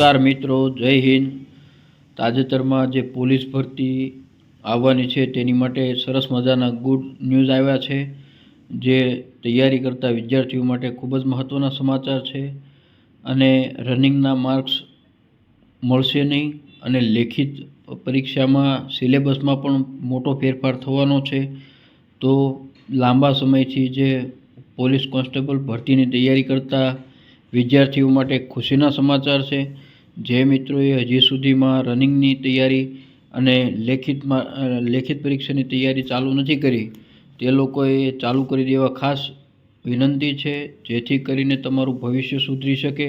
નમસ્કાર મિત્રો, જય હિન્દ. તાજેતરમાં જે પોલીસ ભરતી આવવાની છે તેની માટે સરસ મજાના ગુડ ન્યૂઝ આવ્યા છે, જે તૈયારી કરતા વિદ્યાર્થીઓ માટે ખૂબ જ મહત્ત્વના સમાચાર છે અને રનિંગના માર્ક્સ મળશે નહીં અને લેખિત પરીક્ષામાં સિલેબસમાં પણ મોટો ફેરફાર થવાનો છે. તો લાંબા સમયથી જે પોલીસ કોન્સ્ટેબલ ભરતીની તૈયારી કરતા વિદ્યાર્થીઓ માટે ખુશીના સમાચાર છે. જે મિત્રોએ હજી સુધીમાં રનિંગની તૈયારી અને લેખિતમાં લેખિત પરીક્ષાની તૈયારી ચાલુ નથી કરી, તે લોકોએ ચાલુ કરી દેવા ખાસ વિનંતી છે, જેથી કરીને તમારું ભવિષ્ય સુધરી શકે,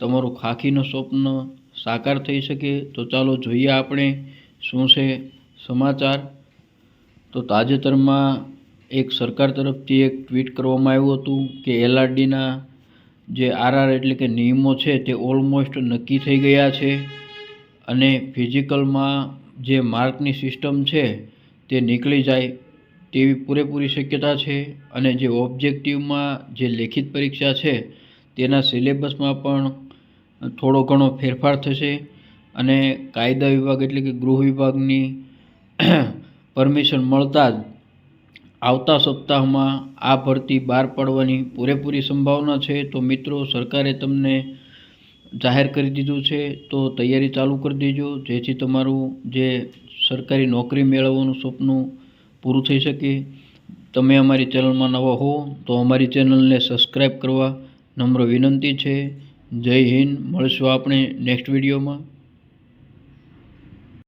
તમારું ખાખીનું સ્વપ્ન સાકાર થઈ શકે. તો ચાલો જોઈએ આપણે શું છે સમાચાર. તો તાજેતરમાં એક સરકાર તરફથી એક ટ્વીટ કરવામાં આવ્યું હતું કે એલઆરડીના જે આરઆર એટલે કે નિયમો છે તે ઓલમોસ્ટ નક્કી થઈ ગયા છે અને ફિઝિકલમાં જે માર્કની સિસ્ટમ છે તે નીકળી જાય તેવી પૂરેપૂરી શક્યતા છે અને જે ઓબ્જેક્ટિવમાં જે લેખિત પરીક્ષા છે તેના સિલેબસમાં પણ થોડો ઘણો ફેરફાર થશે અને કાયદા વિભાગ એટલે કે ગૃહ વિભાગની પરમિશન મળતા જ આવતા સપ્તાહમાં આ ભરતી બહાર પાડવાની પૂરેપૂરી સંભાવના છે, તો મિત્રો સરકારે તમને જાહેર કરી દીધું છે, તો તૈયારી ચાલુ કરી દેજો, જેથી તમારું જે સરકારી નોકરી મેળવવાનું સપનું પૂરું થઈ શકે. તમે અમારી ચેનલમાં નવા હો, તો અમારી ચેનલને સબસ્ક્રાઈબ કરવા નમ્ર વિનંતી છે. જય હિન્દ, મળશું આપણે નેક્સ્ટ વિડીયોમાં.